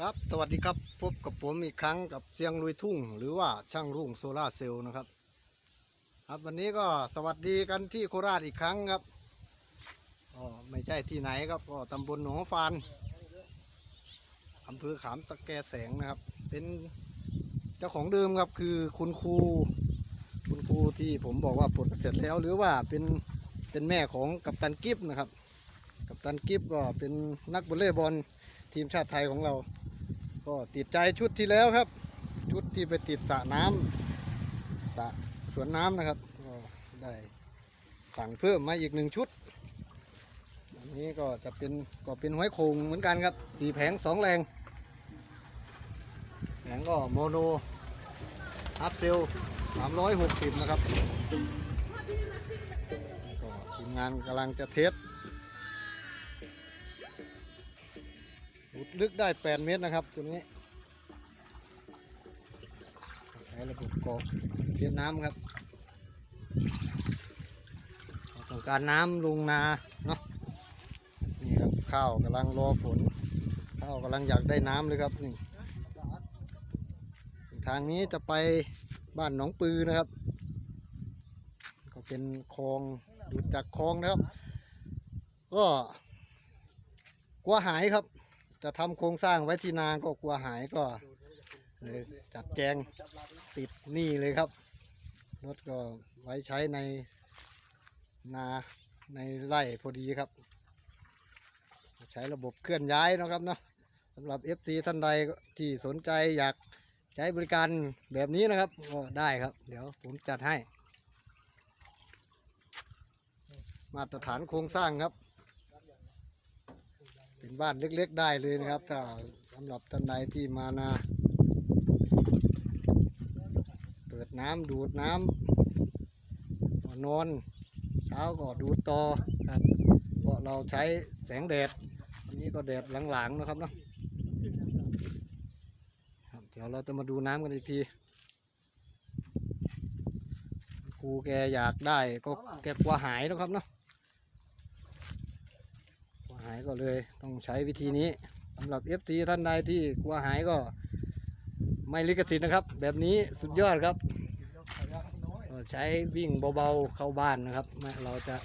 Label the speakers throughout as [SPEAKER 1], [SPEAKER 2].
[SPEAKER 1] ครับสวัสดีครับพบกับผมอีกครั้งกับเสียงลุยทุ่ง หรือว่าช่างรุ่งโซล่าร์เซลล์นะครับ ครับวันนี้ก็สวัสดีกันที่โคราชอีกครั้งครับก็ไม่ใช่ที่ไหนครับก็ตำบลหนองฟานอำเภอขามตะแกแสงนะครับ เป็นเจ้าของเดิมครับคือคุณครู คุณครูที่ผมบอกว่าปลดเกษียณแล้ว หรือว่าเป็นเป็นแม่ของกัปตันกิฟนะครับ กัปตันกิฟก็เป็นนักวอลเลย์บอลทีมชาติไทยของเรา ก็ติดใจชุดที่แล้วครับ ชุดที่ไปติดสระน้ำสระสวนน้ำนะครับก็ได้สั่งเพิ่มมาอีกหนึ่งชุดอันนี้ก็จะเป็นก็เป็นห้อยโคงเหมือนกันครับสีแผงสองแรงแผงก็โมโนอัพเซลสามร้อยหกสิบนะครับก็ทีมงานกำลังจะเทส ลึกได้ 8 เมตรนะครับ ตัวนี้ ใช้ระบบกอกเทียนน้ำครับต้องการน้ำลงนาเนาะนี่ครับข้าวกำลังรอฝน ข้าวกำลังอยากได้น้ำเลยครับนี่ทางนี้จะไปบ้านหนองปือนะครับ ก็เป็นคลองดูดจากคลองนะครับ ก็กลัวหายครับ จะทำโครงสร้างไว้ที่นาก็กลัวหายก็เลยจัดแจงติดหนี่เลยครับ รถก็ไว้ใช้ในนาในไร่พอดีครับ ใช้ระบบเคลื่อนย้ายนะครับเนาะสำหรับ FC ท่านใดที่สนใจอยากใช้บริการแบบนี้นะครับก็ได้ครับ เดี๋ยวผมจัดให้ มาตรฐานโครงสร้างครับ เป็นบ้านเล็กๆได้เลยนะครับถ้าสำหรับท่านใดที่มานา เปิดน้ำดูดน้ำก็นอน เช้าก็ดูดต่อครับเพราะเราใช้แสงแดดอันนี้ก็แดดหลังๆนะครับเนาะเดี๋ยวเราจะมาดูน้ำกันอีกทีครูแกอยากได้ก็แกกลัวหายนะครับเนาะ หายก็เลยต้องใช้วิธีนี้สำหรับ FC ท่านใดที่กลัวหายก็ไม่ลิขสิทธิ์นะครับ แบบนี้สุดยอดครับก็ใช้วิ่งเบาๆเข้าบ้านนะครับ เราจะ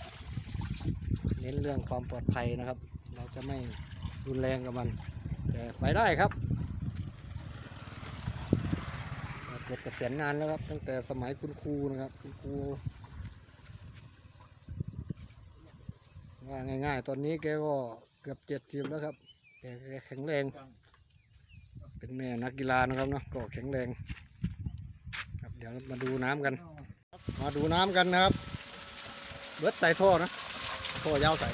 [SPEAKER 1] เน้นเรื่องความปลอดภัยนะครับ เราจะไม่รุนแรงกับมันแต่ไปได้ครับเกิดเกษียณนานแล้วครับ ตั้งแต่สมัยคุณครูนะครับ คุณครู ว่าง่าย ๆ ตอนนี้แกก็เกือบเจ็ดสิบแล้วครับแกแข็งแรง เป็นแม่นักกีฬานะครับเนาะก็แข็งแรง ครับเดี๋ยวมาดูน้ำกัน มาดูน้ำกันนะครับ เบิดใส่ท่อนะท่อยาวใส่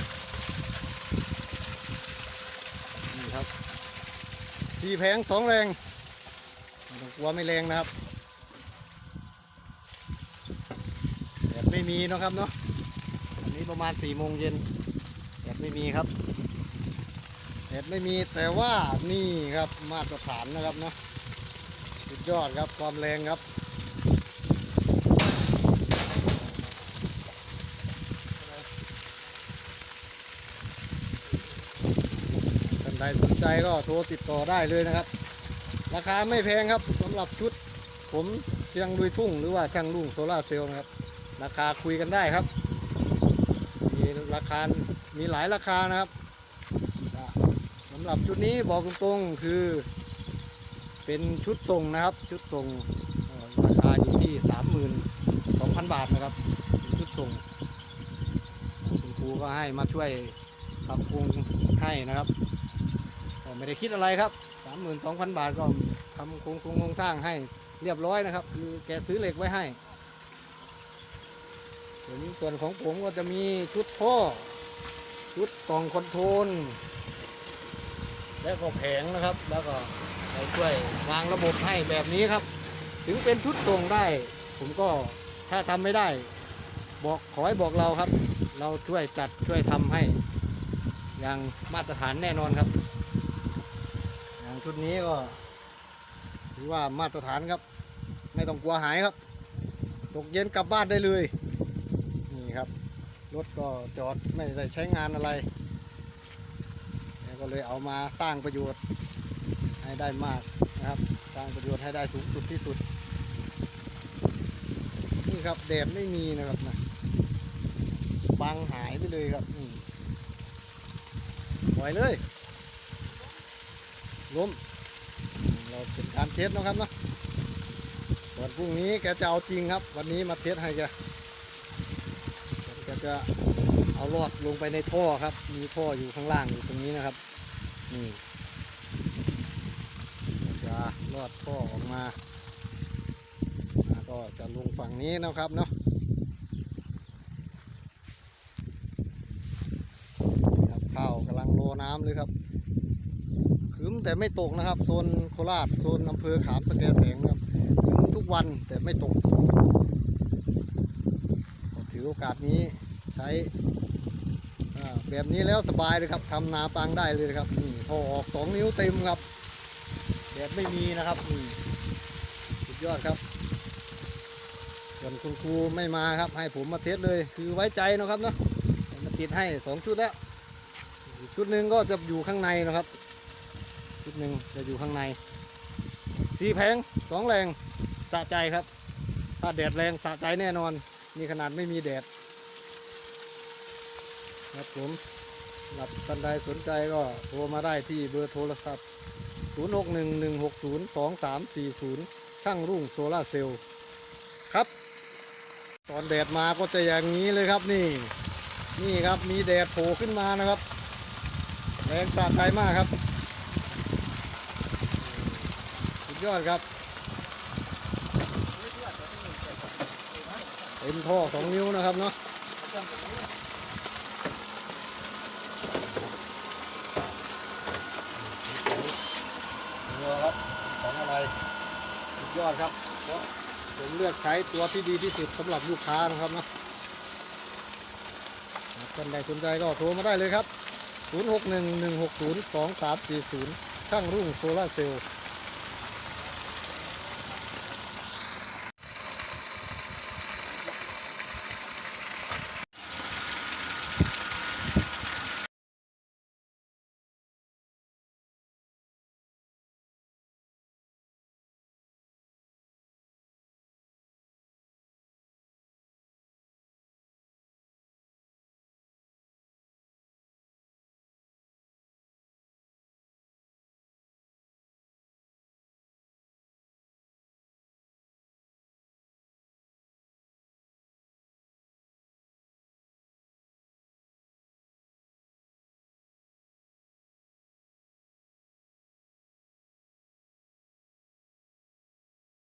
[SPEAKER 1] นี่ครับสี่แผงสองแรงกลัวไม่แรงนะครับแดดไม่มีนะครับเนาะอันนี้ประมาณสี่โมงเย็น แดดไม่มีครับแดดไม่มีแต่ว่านี่ครับมาตรฐานนะครับเนาะสุดยอดครับความแรงครับท่านใดสนใจก็โทรติดต่อได้เลยนะครับ ราคาไม่แพงครับสำหรับชุดผมเชียงลุยทุ่งหรือว่าช่างลุงโซล่าเซลล์นะครับ ราคาคุยกันได้ครับ มีราคา มีหลายราคานะครับสำหรับชุดนี้บอกตรงๆคือ เป็นชุดส่งนะครับ ชุดส่งราคาอยู่ที่สามหมื่นสองพันบาทนะครับเป็นชุดส่งคุณครูก็ให้มาช่วยปรับปรุงให้นะครับไม่ได้คิดอะไรครับสามหมื่นสองพันบาทก็ทำโครงโครงสร้างให้เรียบร้อยนะครับ คือแกซื้อเหล็กไว้ให้ส่วนส่วนของผมก็จะมีชุดท่อ ชุดกล่องคอนโทรลแล้วก็แผงนะครับ แล้วก็ไปช่วยวางระบบให้แบบนี้ครับ ถึงเป็นชุดส่งได้ ผมก็ถ้าทำไม่ได้ บอกขอให้บอกเราครับ เราช่วยจัดช่วยทำให้ อย่างมาตรฐานแน่นอนครับ อย่างชุดนี้ก็ถือว่ามาตรฐานครับ ไม่ต้องกลัวหายครับ ตกเย็นกลับบ้านได้เลย รถก็จอดไม่ได้ใช้งานอะไรก็เลยเอามาสร้างประโยชน์ให้ได้มากนะครับ สร้างประโยชน์ให้ได้สูงสุดที่สุด นี่ครับแดดไม่มีนะครับนะบังหายไปเลยครับปล่อยเลยล้มเราเป็นการเทสนะครับเนาะส่วนพรุ่งนี้แกจะเอาจริงครับ วันนี้มาเทสให้แก จะเอาลอดลงไปในท่อครับ มีท่ออยู่ข้างล่างอยู่ตรงนี้นะครับ นี่จะลอดท่อออกมา ก็จะลงฝั่งนี้นะครับเนาะครับข้าวกำลังโลน้ำเลยครับคืมแต่ไม่ตกนะครับ โซนโคราช โซนอำเภอขามสแกแสงครับคืมทุกวันแต่ไม่ตกถือโอกาสนี้ ใช้แบบนี้แล้วสบายเลยครับทำนาปังได้เลยครับนี่พอออกสองนิ้วเต็มครับแดดไม่มีนะครับนี่สุดยอดครับส่วนคุณครูไม่มาครับ ให้ผมมาเทสเลย คือไว้ใจนะครับเนาะมาติดให้สองชุดแล้วชุดหนึ่งก็จะอยู่ข้างในนะครับชุดหนึ่งจะอยู่ข้างในสีแผงสองแรงสะใจครับ ถ้าแดดแรงสะใจแน่นอน นี่ขนาดไม่มีแดด ครับผมหรับท่านใดสนใจก็โทรมาได้ที่เบอร์โทรศัพท์ 0611602340 ช่างรุ่งโซลาร์เซลล์ครับ ตอนแดดมาก็จะอย่างนี้เลยครับนี่ นี่ครับมีแดดโผล่ขึ้นมานะครับ แรงสาดใจมากครับ สุดยอดครับเต็มท่อสองนิ้วนะครับเนาะตัวครับของอะไรสุด ยอดครับเพราะผมเลือกใช้ตัวที่ดีที่สุดสำหรับลูกค้านะครับนะท่านใดสนใจก็โทรมาได้เลยครับ 0611602340 ช่างรุ่งโซลาเซลล์